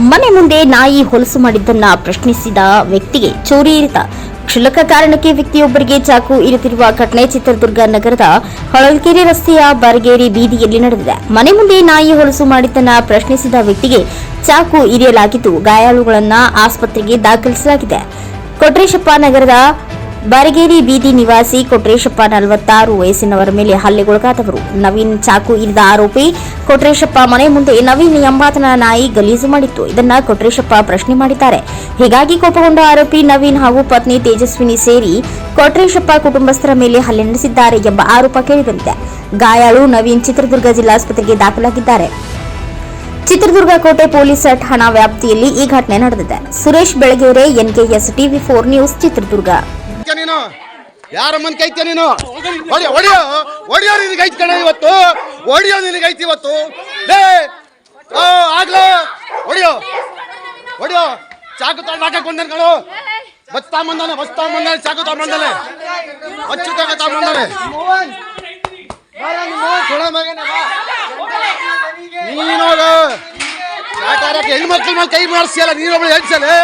ಮನೆ ಮುಂದೆ ನಾಯಿ ಹೊಲಸು ಮಾಡಿದ್ದನ್ನ ಪ್ರಶ್ನಿಸಿದ ವ್ಯಕ್ತಿಗೆ ಚೋರಿ ಇರಿತ. ಕ್ಷುಲ್ಲಕ ಕಾರಣಕ್ಕೆ ವ್ಯಕ್ತಿಯೊಬ್ಬರಿಗೆ ಚಾಕು ಇರಿತಿರುವ ಘಟನೆ ಚಿತ್ರದುರ್ಗ ನಗರದ ಹೊಳಲ್ಕೆರೆ ರಸ್ತೆಯ ಬರಗೇರಿ ಬೀದಿಯಲ್ಲಿ ನಡೆದಿದೆ. ಮನೆ ಮುಂದೆ ನಾಯಿ ಹೊಲಸು ಮಾಡಿದ್ದನ್ನ ಪ್ರಶ್ನಿಸಿದ ವ್ಯಕ್ತಿಗೆ ಚಾಕು ಇರಿಯಲಾಗಿದ್ದು ಗಾಯಾಳುಗಳನ್ನ ಆಸ್ಪತ್ರೆಗೆ ದಾಖಲಿಸಲಾಗಿದೆ. ಕೊಟ್ರೇಶಪ್ಪ ನಗರದ ಬಾರಗೇರಿ ಬೀದಿ ನಿವಾಸಿ ಕೊಟ್ರೇಶಪ್ಪ ನಲವತ್ತಾರು ವಯಸ್ಸಿನವರ ಮೇಲೆ ಹಲ್ಲೆಗೊಳಗಾದವರು. ನವೀನ್ ಚಾಕು ಇರಿದ ಆರೋಪಿ ಕೊಟ್ರೇಶಪ್ಪ ಮನೆ ಮುಂದೆ ನವೀನ್ ಎಂಬಾತನ ನಾಯಿ ಗಲೀಜು ಮಾಡಿತ್ತು. ಇದನ್ನ ಕೊಟ್ರೇಶಪ್ಪ ಪ್ರಶ್ನೆ ಮಾಡಿದ್ದಾರೆ. ಹೀಗಾಗಿ ಕೋಪಗೊಂಡ ಆರೋಪಿ ನವೀನ್ ಹಾಗೂ ಪತ್ನಿ ತೇಜಸ್ವಿನಿ ಸೇರಿ ಕೊಟ್ರೇಶಪ್ಪ ಕುಟುಂಬಸ್ಥರ ಮೇಲೆ ಹಲ್ಲೆ ನಡೆಸಿದ್ದಾರೆ ಎಂಬ ಆರೋಪ ಕೇಳಿಬಂದಿದೆ. ಗಾಯಾಳು ನವೀನ್ ಚಿತ್ರದುರ್ಗ ಜಿಲ್ಲಾಸ್ಪತ್ರೆಗೆ ದಾಖಲಾಗಿದ್ದಾರೆ. ಚಿತ್ರದುರ್ಗ ಕೋಟೆ ಪೊಲೀಸ್ ಠಾಣಾ ವ್ಯಾಪ್ತಿಯಲ್ಲಿ ಈ ಘಟನೆ ನಡೆದಿದೆ. Suresh Belagere, NKS TV four news, Chitradurga. ನೀನು? ಯಾರ ಮನ್ ಕೈತ್ಯ ನೀನು? ಹೊಡಿಯೋ ಹೊಡಿಯೋ ಹೊಡಿಯೋ ನಿನಗೆ ಐತಿ ಕಣ ಇವತ್ತು. ಹೊಡಿಯೋ ನಿನಗೆ ಐತಿ ಇವತ್ತು. ಲೇ ಆಗ್ಲೋ. ಹೊಡಿಯೋ ಹೊಡಿಯೋ. ಚಾಕು ತಗೊಂಡು ಹಾಕಕ್ ಬಂದಾನೆ ಕಣು. ಬಸ್ತಾ ಬಂದಾನೆ ಬಸ್ತಾ ಬಂದಾನೆ, ಚಾಕು ತಗೊಂಬಂದಾನೆ ಅಚ್ಚು ತಗ ತಗೊಂಬಂದಾನೆ ನೀನೋಗ ಯಾಕಾರ ಹೆಣ್ಮಕ್ಳ ಮೇಲೆ ಕೈ ಮಾಡಿಸಿಯಲ್ಲ ನೀನೊಬ್ಳು ಹೇಳ್ಸಲೇ